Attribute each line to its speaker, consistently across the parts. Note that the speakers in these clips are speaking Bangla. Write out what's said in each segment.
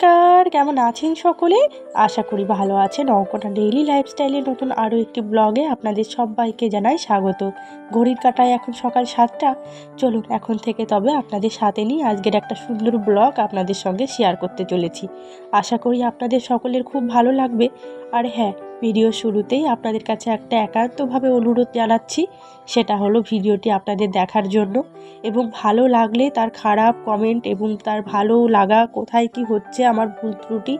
Speaker 1: নমস্কার, কেমন আছেন সকলে? আশা করি ভালো আছেন। অঙ্কটা ডেইলি লাইফস্টাইলের নতুন আরও একটি ব্লগে আপনাদের সবাইকে জানাই স্বাগত। ঘড়ির কাটায় এখন সকাল সাতটা। চলুন এখন থেকে তবে আপনাদের সাথে নিয়ে আজকের একটা সুন্দর ব্লগ আপনাদের সঙ্গে শেয়ার করতে চলেছি। আশা করি আপনাদের সকলের খুব ভালো লাগবে। আর হ্যাঁ ভিডিও শুরুতেই আপনাদের কাছে একটা একান্তভাবে অনুরোধ জানাচ্ছি। সেটা হলো ভিডিওটি আপনাদের দেখার জন্য এবং ভালো লাগলে তার খারাপ কমেন্ট এবং তার ভালো লাগা কোথায় কি হচ্ছে, আমার ভুল ত্রুটি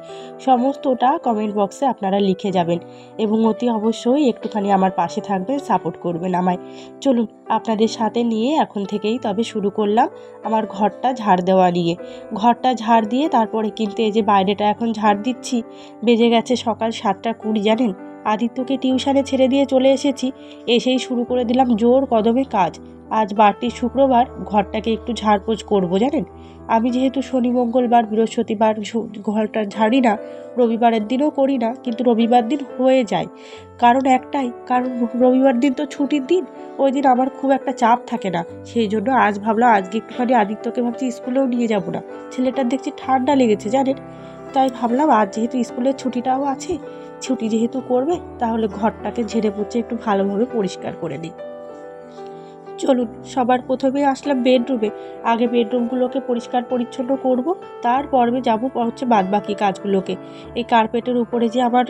Speaker 1: সমস্তটা কমেন্ট বক্সে আপনারা লিখে যাবেন এবং অতি অবশ্যই একটুখানি আমার পাশে থাকবেন সাপোর্ট করবেন আমায়। চলুন, আপনাদের সাথে নিয়ে এখন থেকেই তবে শুরু করলাম আমার ঘরটা ঝাড় দেওয়া নিয়ে। ঘরটা ঝাড় দিয়ে তারপরে কিন্তু এই যে বাইরেটা এখন ঝাড় দিচ্ছি, বেজে গেছে সকাল সাতটা কুড়ি, জানেন? আদিত্যকে টিউশনে ছেড়ে দিয়ে চলে এসেছি। এসেই শুরু করে দিলাম জোর কদমে কাজ। আজ বারটি শুক্রবার, ঘরটাকে একটু ঝাড়পোঁছ করব, জানেন? আমি যেহেতু শনি, মঙ্গলবার, বৃহস্পতিবার ঘরটা ঝাড়ি না, রবিবারের দিনও করি না, কিন্তু রবিবার দিন হয়ে যায়। কারণ একটাই, কারণ রবিবার দিন তো ছুটির দিন, ওই দিন আমার খুব একটা চাপ থাকে না। সেই জন্য আজ ভাবলাম আজকে একটুখানি আদিত্যকে ভাবছি স্কুলেও নিয়ে যাব না। ছেলেটার দেখছি ঠান্ডা লেগেছে, জানেন? তাই ভাবলাম আজ যেহেতু স্কুলের ছুটিটাও আছে ছুটি যেহেতু করবে, তাহলে ঘরটাকে ঝেড়ে পুছে একটু ভালোভাবে পরিষ্কার করে নিই চলুন, সবার প্রথমে আসলাম বেডরুমে। আগে বেডরুমগুলোকে পরিষ্কার পরিচ্ছন্ন করব তারপরে যাব হচ্ছে বাদবাকি কাজগুলোকে। এই কার্পেটের উপরে যে আমার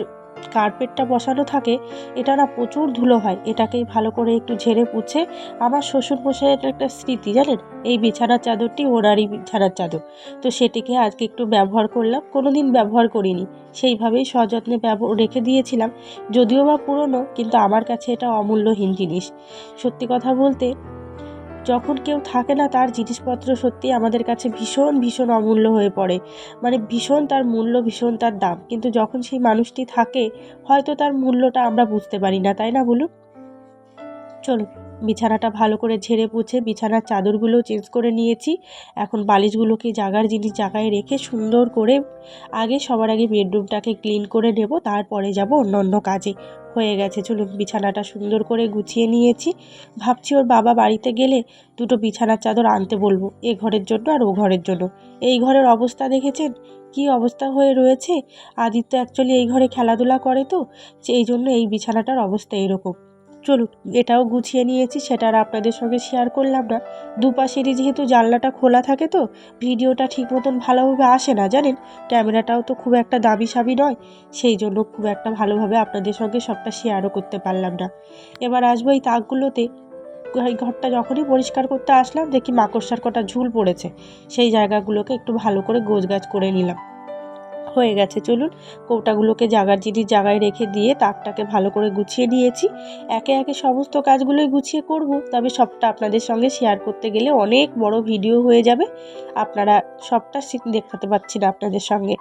Speaker 1: কার্পেটটা বসানো থাকে, এটা না প্রচুর ধুলো হয়, এটাকেই ভালো করে একটু ঝেড়ে পুছে আমার শ্বশুর মশাইয়ের একটা স্মৃতি জানেন? এই বিছানার চাদরটি ওনারই বিছানার চাদর। তো সেটিকে আজকে একটু ব্যবহার করলাম কোনো দিন ব্যবহার করিনি। সেইভাবেই সযত্নে রেখে দিয়েছিলাম, যদিও বা পুরনো, কিন্তু আমার কাছে এটা অমূল্যহীন জিনিস সত্যি কথা বলতে যখন কেউ থাকে না, তার জিনিসপত্র সত্যি আমাদের কাছে ভীষণ ভীষণ অমূল্য হয়ে পড়ে। মানে ভীষণ তার মূল্য, ভীষণ তার দাম। কিন্তু যখন সেই মানুষটি থাকে, হয়তো তার মূল্যটা আমরা বুঝতে পারি না, তাই না বলুন? চলুন। বিছানাটা ভালো করে ঝেড়ে পুছে বিছানার চাদরগুলো চেঞ্জ করে নিয়েছি। এখন বালিশগুলোকে জাগার জিনিস জায়গায় রেখে সুন্দর করে আগে সবার আগে বেডরুমটাকে ক্লিন করে নেব, তারপরে যাব অন্য অন্য কাজে। হয়ে গেছে, চলুন বিছানাটা সুন্দর করে গুছিয়ে নিয়েছি। ভাবছি ওর বাবা বাড়িতে গেলে দুটো বিছানার চাদর আনতে বলব, এ ঘরের জন্য আর ও ঘরের জন্য। এই ঘরের অবস্থা দেখেছেন? কি অবস্থা হয়ে রয়েছে? আদিত্য অ্যাকচুয়ালি এই ঘরে খেলাধুলা করে তো, সেই জন্য এই বিছানাটার অবস্থা এরকম। চলুন এটাও গুছিয়ে নিয়েছি, সেটা আর আপনাদের সঙ্গে শেয়ার করলাম না। দুপাশেরই যেহেতু জানলাটা খোলা থাকে তো, ভিডিওটা ঠিক মতন ভালোভাবে আসে না, জানেন? ক্যামেরাটাও তো খুব একটা দামি সাবি নয়, সেই জন্য খুব একটা ভালোভাবে আপনাদের সঙ্গে সবটা শেয়ারও করতে পারলাম না। এবার আসব এই তাকগুলোতে। ঘরটা যখনই পরিষ্কার করতে আসলাম, দেখি মাকড়সার কটা ঝুল পড়েছে, সেই জায়গাগুলোকে একটু ভালো করে গোছগাছ করে নিলাম। হয়ে গেছে। চলুন, কৌটাগুলোকে জাগার জিনিস জায়গায় রেখে দিয়ে তাকটাকে ভালো করে গুছিয়ে নিয়েছি। একে একে সমস্ত কাজগুলোই গুছিয়ে করব, তবে সবটা আপনাদের সঙ্গে শেয়ার করতে গেলে অনেক বড় ভিডিও হয়ে যাবে। আপনারা সবটা দেখাতে পারছি না আপনাদের সঙ্গে।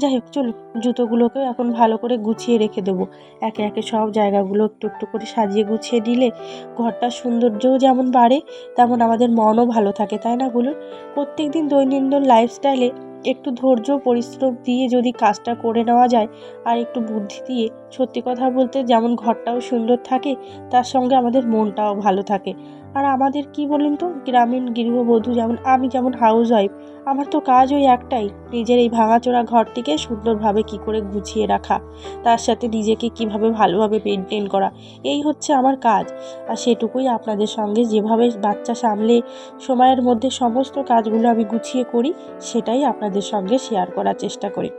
Speaker 1: যাই হোক, চলুন, জুতোগুলোকে এখন ভালো করে গুছিয়ে রেখে দেবো। একে একে সব জায়গাগুলো একটু একটু করে সাজিয়ে গুছিয়ে দিলে ঘরটার সৌন্দর্যও যেমন বাড়ে, তেমন আমাদের মনও ভালো থাকে, তাই না বলুন? প্রত্যেক দিন দৈনন্দিন লাইফস্টাইলে একটু ধৈর্য, পরিশ্রম দিয়ে যদি কাজটা করে নেওয়া যায় আর একটু বুদ্ধি দিয়ে সত্যি কথা বলতে যেমন ঘরটাও সুন্দর থাকে, তার সঙ্গে আমাদের মনটাও ভালো থাকে। আর আমাদের কি বলুন তো, গ্রামীণ গৃহবধূ যেমন, আমি যেমন হাউস ওয়াইফ আমার তো কাজ ওই একটাই, নিজের এই ভাঙাচোরা ঘরটিকে সুন্দরভাবে কি করে গুছিয়ে রাখা, তার সাথে নিজেকে কীভাবে ভালোভাবে মেনটেন করা, এই হচ্ছে আমার কাজ। আর সেটুকুই আপনাদের সঙ্গে যেভাবে বাচ্চা সামলে সময়ের মধ্যে সমস্ত কাজগুলো আমি গুছিয়ে করি, সেটাই আপনাদের সঙ্গে শেয়ার করার চেষ্টা করি।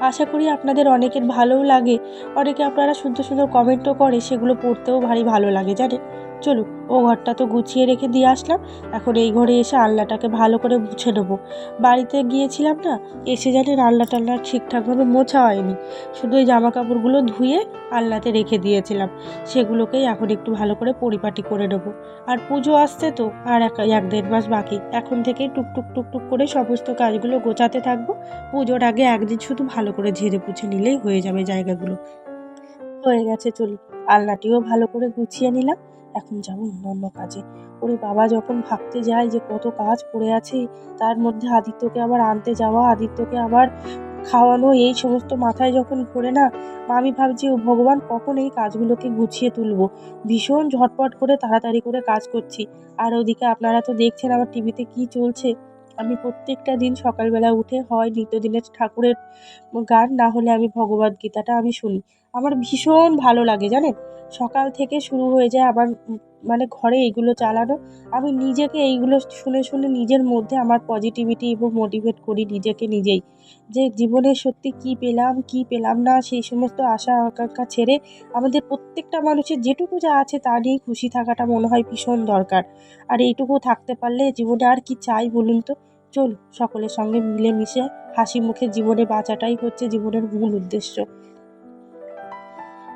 Speaker 1: আশা করি আপনাদের অনেকের ভালোও লাগে, অনেকে আপনারা সুন্দর সুন্দর কমেন্টও করে, সেগুলো পড়তেও ভারী ভালো লাগে, জানেন? চলুন ও ঘরটা তো গুছিয়ে রেখে দিয়ে আসলাম। এখন এই ঘরে এসে আলনাটাকে ভালো করে মুছে নেব। বাড়িতে গিয়েছিলাম না, এসে জানেন আলনা টালনা ঠিকঠাকভাবে মোছা হয়নি। শুধু ওই জামা কাপড়গুলো ধুয়ে আলনাতে রেখে দিয়েছিলাম। সেগুলোকেই এখন একটু ভালো করে পরিপাটি করে নেব। আর পুজো আসছে তো, আর এক এক দেড় মাস বাকি। এখন থেকেই টুকটুক টুকটুক করে সমস্ত কাজগুলো গোছাতে থাকব। পুজোর আগে একদিন শুধু ভালো করে ঝেড়ে পুছে নিলেই হয়ে যাবে জায়গাগুলো। হয়ে গেছে চলুন আলনাটিও ভালো করে গুছিয়ে নিলাম। এখন যাব অন্য কাজে। ওরে বাবা, যখন ভাবতে যায় যে কত কাজ পড়ে আছে, তার মধ্যে আদিত্যকে আবার আনতে যাওয়া, আদিত্যকে আবার খাওয়ানো, এই সমস্ত মাথায় যখন ঘোরে না, আমি ভাবছি, ও ভগবান, কখন এই কাজগুলোকে গুছিয়ে তুলবো? ভীষণ ঝটপট করে তাড়াতাড়ি করে কাজ করছি। আর ওদিকে আপনারা তো দেখছেন আমার টিভিতে কি চলছে। আমি প্রত্যেকটা দিন সকালবেলা উঠে হয় নিত্যদিনের ঠাকুরের গান, না হলে আমি ভগবদ গীতাটা আমি শুনি। আমার ভীষণ ভালো লাগে, জানেন? সকাল থেকে শুরু হয়ে যায় উম মানে ঘরে এইগুলো চালানো। আমি নিজেকে এইগুলো শুনে শুনে নিজের মধ্যে আমার পজিটিভিটি এবং মোটিভেট করি নিজেকে নিজেই। যে জীবনে সত্যি কী পেলাম কী পেলাম না, সেই সমস্ত আশা আকাঙ্ক্ষা ছেড়ে আমাদের প্রত্যেকটা মানুষের যেটুকু যা আছে তা নিয়েই খুশি থাকাটা মনে হয় ভীষণ দরকার। আর এইটুকু থাকতে পারলে জীবনে আর কি চাই বলুন তো? চলুন, সকলের সঙ্গে মিলেমিশে হাসি মুখে জীবনে বাঁচাটাই হচ্ছে জীবনের মূল উদ্দেশ্য।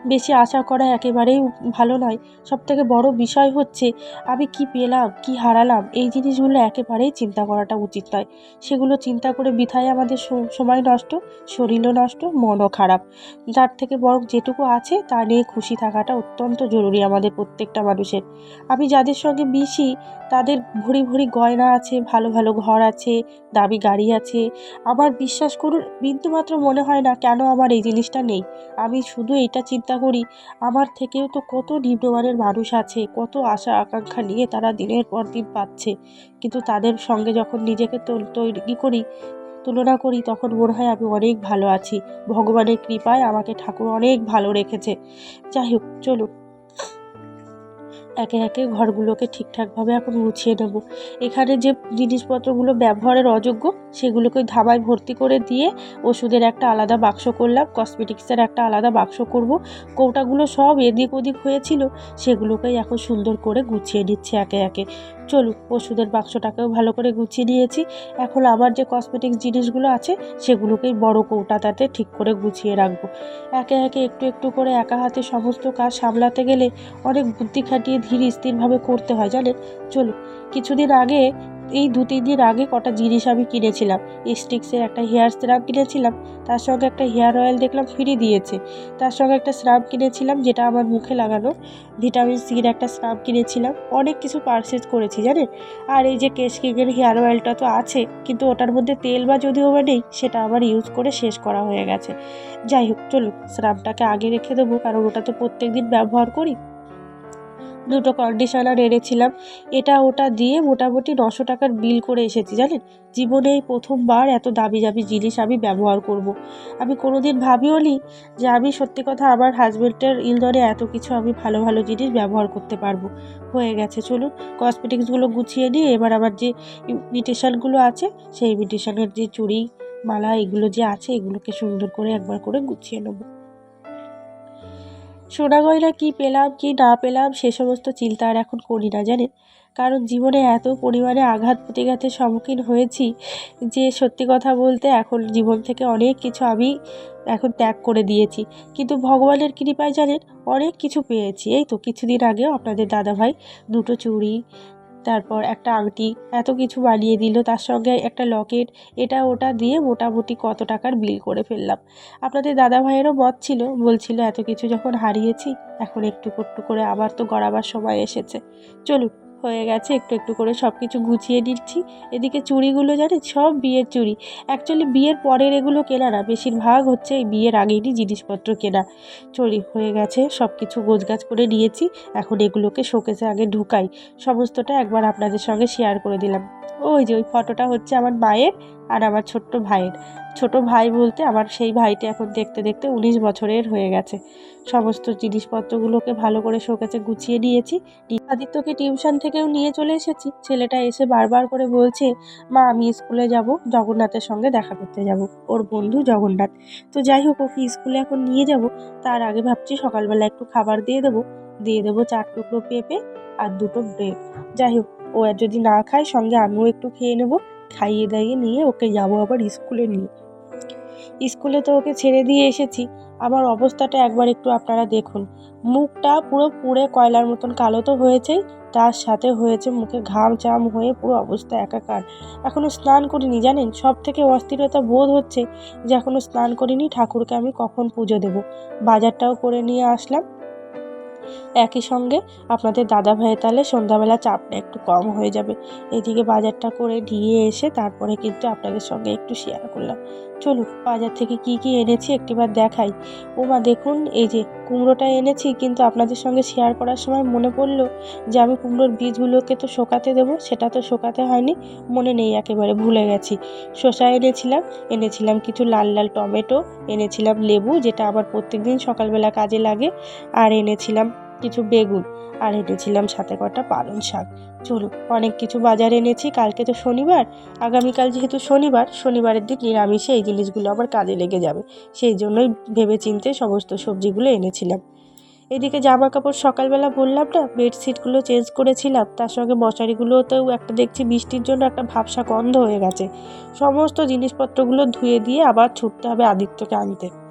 Speaker 1: বেশি আশা করা একেবারেই ভালো নয়। সবথেকে বড় বিষয় হচ্ছে, আমি কি পেলাম, কি হারালাম, এই জিনিসগুলো একেবারেই চিন্তা করাটা উচিত নয়। সেগুলো চিন্তা করে বৃথায় আমাদের সময় নষ্ট, শরীরও নষ্ট, মনও খারাপ। যার থেকে বরং যেটুকু আছে তা নিয়ে খুশি থাকাটা অত্যন্ত জরুরি আমাদের প্রত্যেকটা মানুষের। আমি যাদের সঙ্গে মিশি, তাদের ভরি ভরি গয়না আছে, ভালো ভালো ঘর আছে, দামি গাড়ি আছে। আমার বিশ্বাস করুন, বিন্দুমাত্র মনে হয় না কেন আমার এই জিনিসটা নেই। আমি শুধু এটা চিন্তা করি, আমার থেকেও তো কত নিম্নমানের মানুষ আছে, কত আশা আকাঙ্ক্ষা নিয়ে তারা দিনের পর দিন পাচ্ছে। কিন্তু তাদের সঙ্গে যখন নিজেকে তৈরি করি, তুলনা করি, তখন মনে হয় আমি অনেক ভালো আছি। ভগবানের কৃপায় আমাকে ঠাকুর অনেক ভালো রেখেছে। যাই হোক, চলুন। একে একে ঘরগুলোকে ঠিকঠাকভাবে এখন গুছিয়ে নেব। এখানে যে জিনিসপত্রগুলো ব্যবহারের অযোগ্য, সেগুলোকে ধাবায় ভর্তি করে দিয়ে ওষুধের একটা আলাদা বাক্স করলাম, কসমেটিক্সের একটা আলাদা বাক্স করব। কৌটাগুলো সব এদিক ওদিক হয়েছিল, সেগুলোকেই এখন সুন্দর করে গুছিয়ে নিচ্ছে একে একে। চলুন পশুদের বাক্সটাকেও ভালো করে গুছিয়ে নিয়েছি। এখন আমার যে কসমেটিক জিনিসগুলো আছে, সেগুলোকেই বড় কৌটাটাতে ঠিক করে গুছিয়ে রাখব। একে একে একটু একটু করে একা হাতে সমস্ত কাজ সামলাতে গেলে অনেক বুদ্ধি খাটিয়ে ধীর স্থিরভাবে করতে হয়, জানেন? চলুন কিছুদিন আগে এই দু তিন দিন আগে কটা জিনিস আমি কিনেছিলাম। স্টিক্সের একটা হেয়ার সিরাম কিনেছিলাম, তার সঙ্গে একটা হেয়ার অয়েল দেখলাম ফ্রি দিয়েছে। তার সঙ্গে একটা স্রাব কিনেছিলাম, যেটা আমার মুখে লাগানো ভিটামিন সির একটা স্রাব কিনেছিলাম। অনেক কিছু পারচেজ করেছি, জানেন? আর এই যে কেশ কিংয়ের হেয়ার অয়েলটা তো আছে, কিন্তু ওটার মধ্যে তেল বা যদিও বা নেই, সেটা আবার ইউজ করে শেষ করা হয়ে গেছে। যাই হোক, চলুন স্রাবটাকে আগে রেখে দেবো, কারণ ওটা তো প্রত্যেক দিন ব্যবহার করি। দুটো কন্ডিশনার এনেছিলাম। এটা ওটা দিয়ে মোটামুটি নশো টাকার বিল করে এসেছি, জানেন? জীবনে এই প্রথমবার এত দামি দামি জিনিস আমি ব্যবহার করব। আমি কোনো দিন ভাবিও নি যে আমি সত্যি কথা আমার হাজব্যান্ডের ইলদরে এত কিছু আমি ভালো ভালো জিনিস ব্যবহার করতে পারব। হয়ে গেছে, চলুন। কসমেটিক্সগুলো গুছিয়ে নিয়ে এবার আমার যে ইমিটেশনগুলো আছে, সেই ইমিটেশানের যে চুড়ি, মালা, এগুলো যে আছে, এগুলোকে সুন্দর করে একবার করে গুছিয়ে নেব। সোনা গয়না কী পেলাম, কি না পেলাম, সে সমস্ত চিন্তা আর এখন করি না, জানেন? কারণ জীবনে এত পরিমাণে আঘাত, প্রতিঘাতের সম্মুখীন হয়েছি যে সত্যি কথা বলতে এখন জীবন থেকে অনেক কিছু আমি এখন ত্যাগ করে দিয়েছি। কিন্তু ভগবানের কৃপায়, জানেন, অনেক কিছু পেয়েছি। এই তো কিছুদিন আগেও আপনাদের দাদাভাই দুটো চুড়ি তারপর একটা আংটি এত কিছু বানিয়ে দিল, তার সঙ্গে একটা লকেট, এটা ওটা দিয়ে মোটামুটি কত টাকার বিল করে ফেললাম। আপনাদের দাদা ভাইয়েরও মত ছিল, বলছিল এত কিছু যখন হারিয়েছি, এখন একটু একটু করে আবার তো গড়াবার সময় এসেছে। চলুন হয়ে গেছে, একটু একটু করে সব কিছু গুছিয়ে নিচ্ছি। এদিকে চুড়িগুলো জানি সব বিয়ের চুড়ি। অ্যাকচুয়ালি বিয়ের পরের এগুলো কেনা না, বেশিরভাগ হচ্ছে এই বিয়ের আগেরই জিনিসপত্র কেনা। চুরি হয়ে গেছে সব কিছু গোছগাছ করে নিয়েছি, এখন এগুলোকে শোকেছে আগে ঢুকাই। সমস্তটা একবার আপনাদের সঙ্গে শেয়ার করে দিলাম। ওই যে ওই ফটোটা হচ্ছে আমার মায়ের আর আমার ছোট্ট ভাইয়ের। ছোট ভাই বলতে আমার সেই ভাইটি এখন দেখতে দেখতে উনিশ বছরের হয়ে গেছে। সমস্ত জিনিসপত্রগুলোকে ভালো করে শোকেসে গুছিয়ে নিয়েছি। আদিত্যকে টিউশন থেকেও নিয়ে চলে এসেছি। ছেলেটা এসে বারবার করে বলছে, মা, আমি স্কুলে যাব, জগন্নাথের সঙ্গে দেখা করতে যাব। ওর বন্ধু জগন্নাথ। তো যাই হোক, ওকে স্কুলে এখন নিয়ে যাব। তার আগে ভাবছি সকালবেলা একটু খাবার দিয়ে দেবো। দিয়ে দেবো চার টুকরো পেঁপে আর দুটো ব্রেড। যাই হোক, ও আর যদি না খায়, সঙ্গে আমিও একটু খেয়ে নেব। খাইয়ে দাইয়ে নিয়ে ওকে যাব আবার স্কুলে নিয়ে। স্কুলে তো ওকে ছেড়ে দিয়ে এসেছি। আমার অবস্থাটা একবার একটু আপনারা দেখুন। মুখটা পুরো পুড়ে কয়লার মতন কালো তো হয়েছেই, তার সাথে হয়েছে মুখে ঘাম চাম হয়ে পুরো অবস্থা একাকার। এখনও স্নান করিনি, জানেন? সব থেকে অস্থিরতা বোধ হচ্ছে যে এখনও স্নান করিনি, ঠাকুরকে আমি কখন পুজো দেব? বাজারটাও করে নিয়ে আসলাম। একই সঙ্গে আপনাদের দাদা ভাই তাহলে সন্ধ্যাবেলা চাপটা একটু কম হয়ে যাবে। এদিকে বাজারটা করে দিয়ে এসে তারপরে কিন্তু আপনাদের সঙ্গে একটু শেয়ার করলাম। চলুন বাজার থেকে কি কি এনেছি একটিবার দেখাই। ও মা দেখুন, এই যে কুমড়োটা এনেছি, কিন্তু আপনাদের সঙ্গে শেয়ার করার সময় মনে পড়ল যে আমি কুমড়োর বীজগুলোকে তো শোকাতে দেবো, সেটা তো শোকাতে হয়নি, মনে নেই একেবারে, ভুলে গেছি। শসা এনেছিলাম এনেছিলাম কিছু লাল লাল টমেটো, এনেছিলাম লেবু, যেটা আমার প্রত্যেক দিন সকালবেলা কাজে লাগে, আর এনেছিলাম কিছু বেগুন। আর এনেছিলাম সাথে কটা পালং শাক। চলুন অনেক কিছু বাজার এনেছি, কালকে তো শনিবার। আগামীকাল যেহেতু শনিবার, শনিবারের দিন নিরামিষে এই জিনিসগুলো আবার কাজে লেগে যাবে। সেই জন্যই ভেবে চিন্তে সমস্ত সবজিগুলো এনেছিলাম। এদিকে জামা কাপড় সকালবেলা বললাম না, বেডশিটগুলো চেঞ্জ করেছিলাম। তার সঙ্গে মশারিগুলোতেও একটা দেখছি বৃষ্টির জন্য একটা ভাবসা গন্ধ হয়ে গেছে। সমস্ত জিনিসপত্রগুলো ধুয়ে দিয়ে আবার ছুটতে হবে আদিত্যকে আনতে।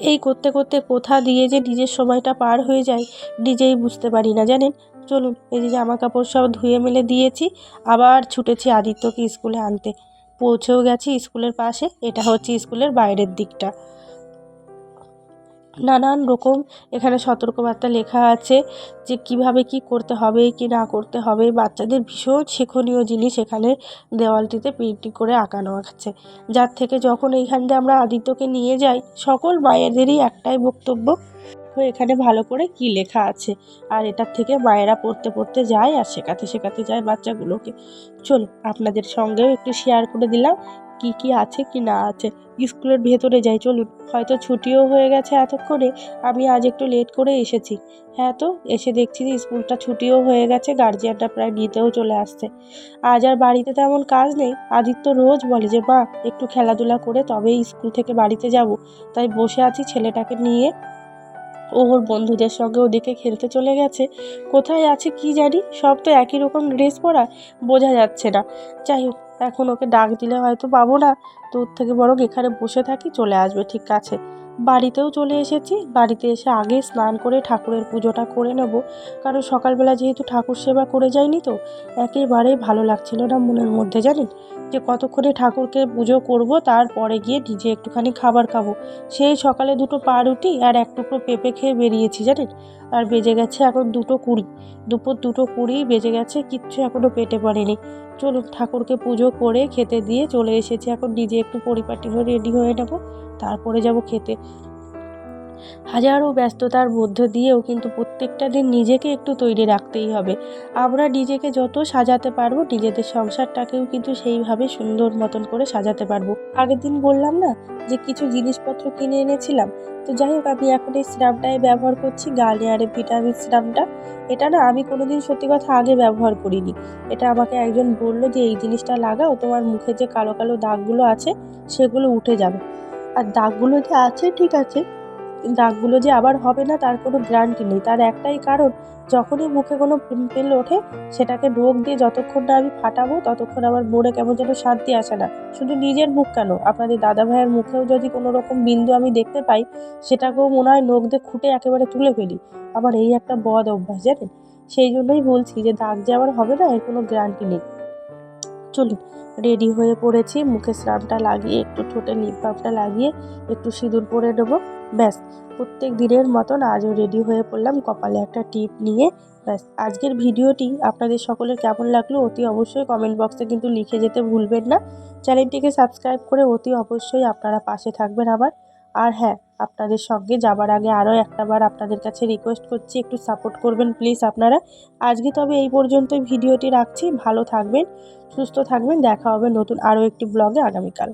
Speaker 1: এই করতে করতে কোথা দিয়ে যে নিজের সময়টা পার হয়ে যায়, নিজেই বুঝতে পারি না, জানেন? চলুন এই যে জামা কাপড় সব ধুয়ে মেলে দিয়েছি, আবার ছুটেছি আদিত্যকে স্কুলে আনতে। পৌঁছেও গেছি স্কুলের পাশে, এটা হচ্ছে স্কুলের বাইরের দিকটা। নানান রকম এখানে সতর্কবার্তা লেখা আছে যে কীভাবে কি করতে হবে, কি না করতে হবে। বাচ্চাদের ভীষণ শিক্ষণীয় জিনিস এখানে দেওয়ালটিতে পেন্টিং করে আঁকানো আছে। যার থেকে যখন এইখান দিয়ে আমরা আদিত্যকে নিয়ে যাই, সকল মায়েদেরই একটাই বক্তব্য তো এখানে ভালো করে কি লেখা আছে। আর এটার থেকে মায়েরা পড়তে পড়তে যায় আর শেখাতে শেখাতে যায় বাচ্চাগুলোকে। চলো আপনাদের সঙ্গেও একটু শেয়ার করে দিলাম কি কি আছে কি না আছে। স্কুলের ভেতরে যাই, চলুন। হয়তো ছুটিও হয়ে গেছে এতক্ষণে, আমি আজ একটু লেট করে এসেছি। হ্যাঁ তো, এসে দেখছি যে স্কুলটা ছুটিও হয়ে গেছে গার্জিয়ানটা প্রায় নিতেও চলে আসছে। আজ আর বাড়িতে তেমন কাজ নেই। আদিত্য রোজ বলে যে, মা, একটু খেলাধুলা করে তবেই স্কুল থেকে বাড়িতে যাব। তাই বসে আছি ছেলেটাকে নিয়ে। ও ওর বন্ধুদের সঙ্গে ওদিকে খেলতে চলে গেছে। কোথায় আছে কি জানি? সব তো একই রকম ড্রেস পরা, বোঝা যাচ্ছে না। যাই হোক, এখন ওকে ডাক দিলে হয়তো পাবো না। দূর থেকে বরং এখানে বসে থাকি, চলে আসবে ঠিক আছে বাড়িতেও চলে এসেছি। বাড়িতে এসে আগে স্নান করে ঠাকুরের পুজোটা করে নেব। কারণ সকালবেলা যেহেতু ঠাকুর সেবা করে যায়নি তো, একেবারেই ভালো লাগছিল না মনের মধ্যে, জানেন? যে কতক্ষণে ঠাকুরকে পুজো করব, তারপরে গিয়ে নিজে একটুখানি খাবার খাব। সেই সকালে দুটো পাউরুটি আর এক টুকরো পেঁপে খেয়ে বেরিয়েছি, জানেন? আর বেজে গেছে এখন দুটো কুড়ি। দুপুর দুটো কুড়ি বেজে গেছে, কিচ্ছু এখনও পেটে পড়েনি। চলুন, ঠাকুরকে পুজো করে খেতে দিয়ে চলে এসেছি। এখন নিজে একটু পরিপাটি হয়ে রেডি হয়ে নেব, তারপরে যাব খেতে। হাজারো ব্যস্ততার মধ্য দিয়েও কিন্তু প্রত্যেকটা দিন নিজেকে একটু তৈরি রাখতেই হবে। আমরা নিজেকে যত সাজাতে পারব নিজেদের সংসারটাকেও কিন্তু সেইভাবে সুন্দর মতন করে সাজাতে পারব। আগের দিন বললাম না যে, কিছু জিনিসপত্র কিনে এনেছিলাম তো যাই হোক আমি এখন এই সিরামটাই ব্যবহার করছি গার্নিয়ারের ভিটামিন সিরামটা। এটা না আমি কোনোদিন সত্যি কথা আগে ব্যবহার করিনি। এটা আমাকে একজন বলল যে, এই জিনিসটা লাগাও, তোমার মুখে যে কালো কালো দাগগুলো আছে, সেগুলো উঠে যাবে। আর দাগগুলো যে আছে, ঠিক আছে দাগগুলো যে আবার হবে না, তার কোনো গ্যারান্টি নেই। তার একটাই কারণ যখনই মুখে কোনো পিম্পল ওঠে, সেটাকে রোগ দিয়ে যতক্ষণ না আমি ফাটাবো, ততক্ষণ আমার মনে কেমন যেন শান্তি আসে না। শুধু নিজের মুখ কেন? আপনাদের দাদা ভাইয়ের মুখেও যদি কোনো রকম বিন্দু আমি দেখতে পাই, সেটাকেও মনে হয় নখ দিয়ে খুঁটে একেবারে তুলে ফেলি। আমার এই একটা বদ অভ্যাস, জানেন? সেই জন্যই বলছি যে দাগ যে আবার হবে না, এর কোনো গ্যারান্টি নেই। চলুন রেডি হয়ে পড়েছি, মুখে স্নানটা লাগিয়ে, একটু ঠোঁটে লিপ লাগিয়ে, একটু সিঁদুর পরে নেব, ব্যাস। প্রত্যেক দিনের মতন আজও রেডি হয়ে পড়লাম, কপালে একটা টিপ নিয়ে, ব্যাস। আজকের ভিডিওটি আপনাদের সকলের কেমন লাগল অতি অবশ্যই কমেন্ট বক্সে কিন্তু লিখে যেতে ভুলবেন না। চ্যানেলটিকে সাবস্ক্রাইব করে অতি অবশ্যই আপনারা পাশে থাকবেন আবার আর হ্যাঁ আপনাদের সঙ্গে যাবার আগে আরও একটাবার আপনাদের কাছে রিকোয়েস্ট করছি, একটু সাপোর্ট করবেন প্লিজ আপনারা। আজকে তবে এই পর্যন্তই ভিডিওটি রাখছি, ভালো থাকবেন, সুস্থ থাকবেন, দেখা হবে নতুন আরও একটি ব্লগে আগামীকাল।